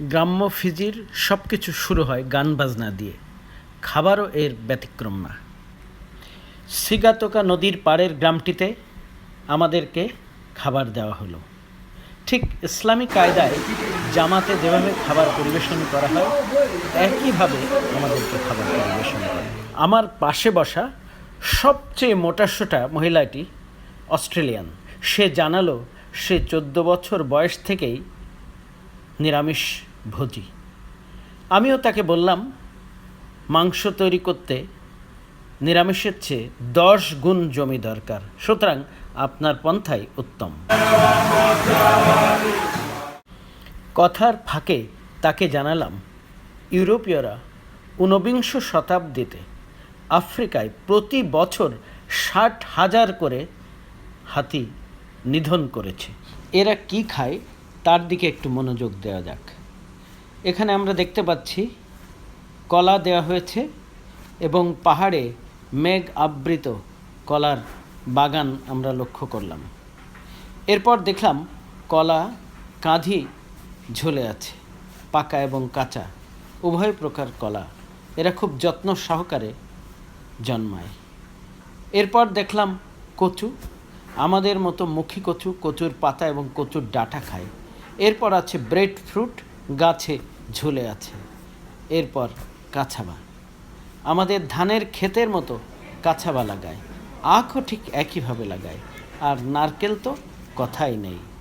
গ্রাম্য ফিজির সব কিছু শুরু হয় গান বাজনা দিয়ে। খাবারও এর ব্যতিক্রম না। সিগাতোকা নদীর পাড়ের গ্রামটিতে আমাদেরকে খাবার দেওয়া হলো। ঠিক ইসলামী কায়দায় জামাতে যেভাবে খাবার পরিবেশন করা হয়, একইভাবে আমাদেরকে খাবার পরিবেশন করে আমার পাশে বসা সবচেয়ে মোটাসোটা মহিলাটি অস্ট্রেলিয়ান। সে জানালো সে চোদ্দ বছর বয়স থেকেই নিরামিষ ভোজি। আমিও তাকে বললাম, মাংস তৈরি করতে নিরামিষের চেয়ে দশ গুণ জমি দরকার। সুতরাং আপনার পন্থাই উত্তম। কথার ফাঁকে তাকে জানালাম, ইউরোপীয়রা ঊনবিংশ শতাব্দীতে আফ্রিকায় প্রতি বছর ষাট হাজার করে হাতি নিধন করেছে। এরা কি খায় তার দিকে একটু মনোযোগ দেওয়া যাক। এখানে আমরা দেখতে পাচ্ছি, কলা দেওয়া হয়েছে এবং পাহাড়ে মেঘ আবৃত কলার বাগান আমরা লক্ষ্য করলাম। এরপর দেখলাম কলা কাঁধি ঝুলে আছে, পাকা এবং কাঁচা, উভয় প্রকার কলা। এরা খুব যত্ন সহকারে জন্মায়। এরপর দেখলাম কচু, আমাদের মতো মুখী কচু কচুর পাতা এবং কচুর ডাঁটা খায়। এরপর আছে ব্রেড ফ্রুট গাছে ঝুলে আছে। এরপর কাছাবা আমাদের ধানের ক্ষেতের মতো কাছাবা লাগায়। আখও ঠিক একইভাবে লাগায়। আর নারকেল তো কথাই নেই।